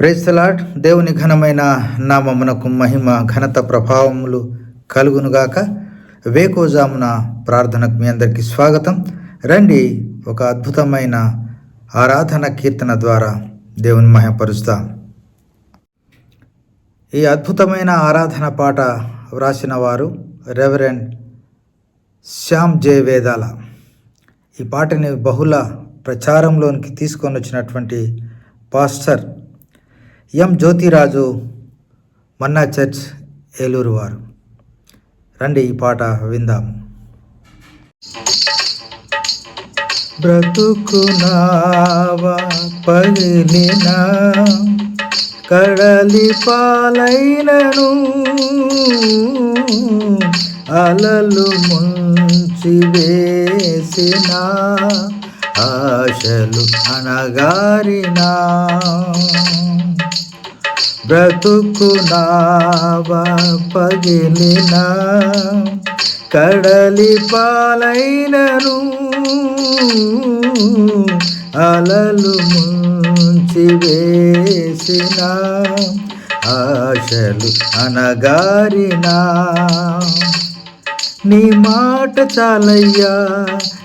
Praise the Lord దేవుని ఘనమైన నామమునకు మహిమ ఘనత ప్రభావములు కలుగునుగాక వేకోజామున ప్రార్థనకు మీ అందరికీ స్వాగతం. రండి ఒక అద్భుతమైన ఆరాధన కీర్తన ద్వారా దేవుని మహిమపరుస్తాం. ఈ అద్భుతమైన ఆరాధన పాట వ్రాసిన వారు రెవరెండ్ శ్యామ్ జే. వేదాల. ఈ పాటని బహుళ ప్రచారంలోనికి తీసుకొని వచ్చినటువంటి pastor M Jyothiraju Manna church Eluru వారు. రండి ఈ పాట విందాము బ్రతుకునావా పగిలిన కడలి పాలైనను అలలు ముంచి వేసిన ఆశలు అనగారినా బ్రతుకునావా పగిలిన కడలి పాలైనను అలలు ముంచి వేసిన ఆశలు అనగారినా నీ మాట చాలయ్యా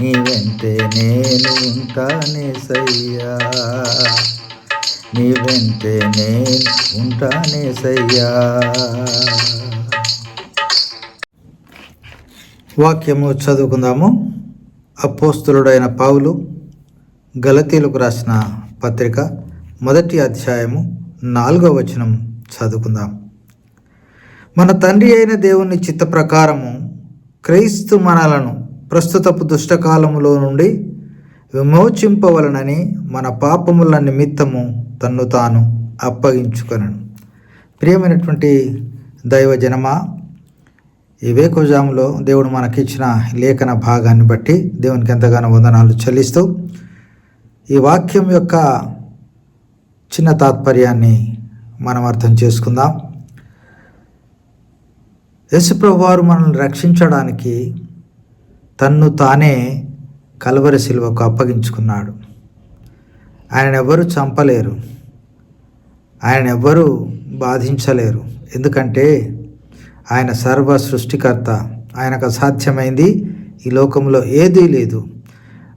నీ వెంటే నేను ఉంటానేసయ్యా నీ వెంటే నేను ఉంటానేసయ్యా వాక్యము చదువుకుందాము. అపోస్తులుడైన పావులు గలతీలకు రాసిన పత్రిక మొదటి అధ్యాయము నాలుగవ వచనం చదువుకుందాం. మన తండ్రి అయిన దేవుని చిత్త ప్రకారము క్రైస్తు మనలను ప్రస్తుతపు దుష్టకాలములో నుండి విమోచింపవలనని మన పాపముల నిమిత్తము తన్ను తాను అప్పగించుకొనను. ప్రియమైనటువంటి దైవ జనమా ఈ వేకోజాములో దేవుడు మనకిచ్చిన లేఖన భాగాన్ని బట్టి దేవునికి ఎంతగానో వందనాలు చెల్లిస్తూ ఈ వాక్యం యొక్క చిన్న తాత్పర్యాన్ని మనం అర్థం చేసుకుందాం. యేసుప్రభు వారు మనల్ని రక్షించడానికి తన్ను తానే కలవరి శిల్వకు అప్పగించుకున్నాడు. ఆయన చంపలేరు. ఆయనెవ్వరూ బాధించలేరు. ఎందుకంటే ఆయన సర్వ సృష్టికర్త. ఆయనకు అసాధ్యమైంది ఈ లోకంలో ఏదీ లేదు.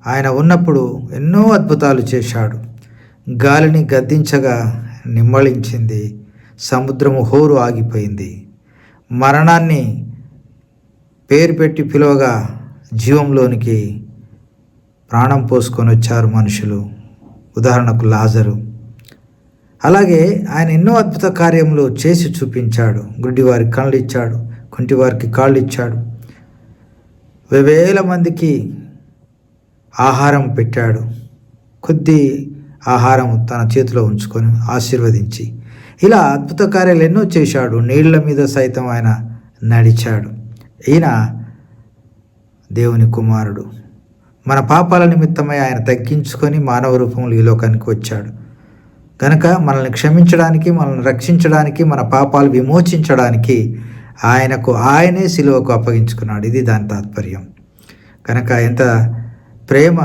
ఆయన ఉన్నప్పుడు ఎన్నో అద్భుతాలు చేశాడు. గాలిని గద్దించగా నిమ్మళించింది. సముద్రము హోరు ఆగిపోయింది. మరణాన్ని పేరు పెట్టి పిలువగా జీవంలోనికి ప్రాణం పోసుకొని వచ్చారు మనుషులు. ఉదాహరణకు లాజరు. అలాగే ఆయన ఎన్నో అద్భుత కార్యములు చేసి చూపించాడు. గుడ్డివారికి కళ్ళు ఇచ్చాడు కుంటివారికి కాళ్ళు ఇచ్చాడు వేల మందికి ఆహారం పెట్టాడు. కొద్ది ఆహారం తన చేతిలో ఉంచుకొని ఆశీర్వదించి. ఇలా అద్భుత కార్యాలు ఎన్నో చేశాడు. నీళ్ళ మీద సైతం ఆయన నడిచాడు. ఈయన దేవుని కుమారుడు. మన పాపాల నిమిత్తమై ఆయన తగ్గించుకొని మానవ రూపంలో ఈ లోకానికి వచ్చాడు. కనుక మనల్ని క్షమించడానికి మనల్ని రక్షించడానికి మన పాపాలు విమోచించడానికి ఆయనకు ఆయనే సిలువకు అప్పగించుకున్నాడు. ఇది దాని తాత్పర్యం. కనుక ఎంత ప్రేమ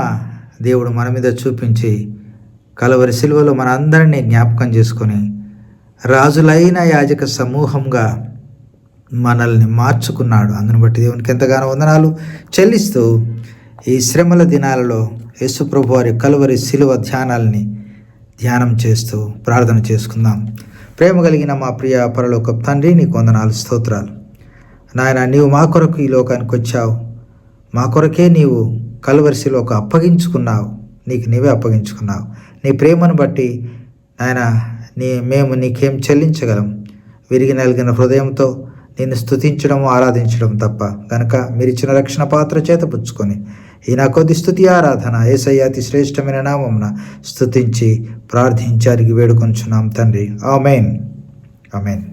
దేవుడు మన మీద చూపించి కలవరి సిలువలో మనందరినీ జ్ఞాపకం చేసుకొని రాజులైన యాజక సమూహంగా మనల్ని మార్చుకున్నాడు. అందుని బట్టి దేవునికి ఎంతగానో వందనాలు చెల్లిస్తూ ఈ శ్రమల దినాలలో యేసుప్రభు వారి కలువరి శిలువ ధ్యానాల్ని ధ్యానం చేస్తూ ప్రార్థన చేసుకుందాం. ప్రేమ కలిగిన మా ప్రియ పరలోక తండ్రి నీకు వందనాలు స్తోత్రాలు. నాయన నీవు మా కొరకు ఈ లోకానికి వచ్చావు. మా కొరకే నీవు కలువరిశిలోకి అప్పగించుకున్నావు. నీకు నీవే అప్పగించుకున్నావు. నీ ప్రేమను బట్టి నాయన నీ మేము నీకేం చెల్లించగలం. విరిగి నలిగిన హృదయంతో నిన్ను స్థుతించడం ఆరాధించడం తప్ప. గనక మీరు ఇచ్చిన రక్షణ పాత్ర చేత పుచ్చుకొని ఈ నా కొద్ది స్థుతి ఆరాధన ఏసయ్య అతి శ్రేష్టమైన నామమున స్థుతించి ప్రార్థించి అరిగి వేడుకొంచున్నాం తండ్రి. ఆమెన్. ఆమెన్.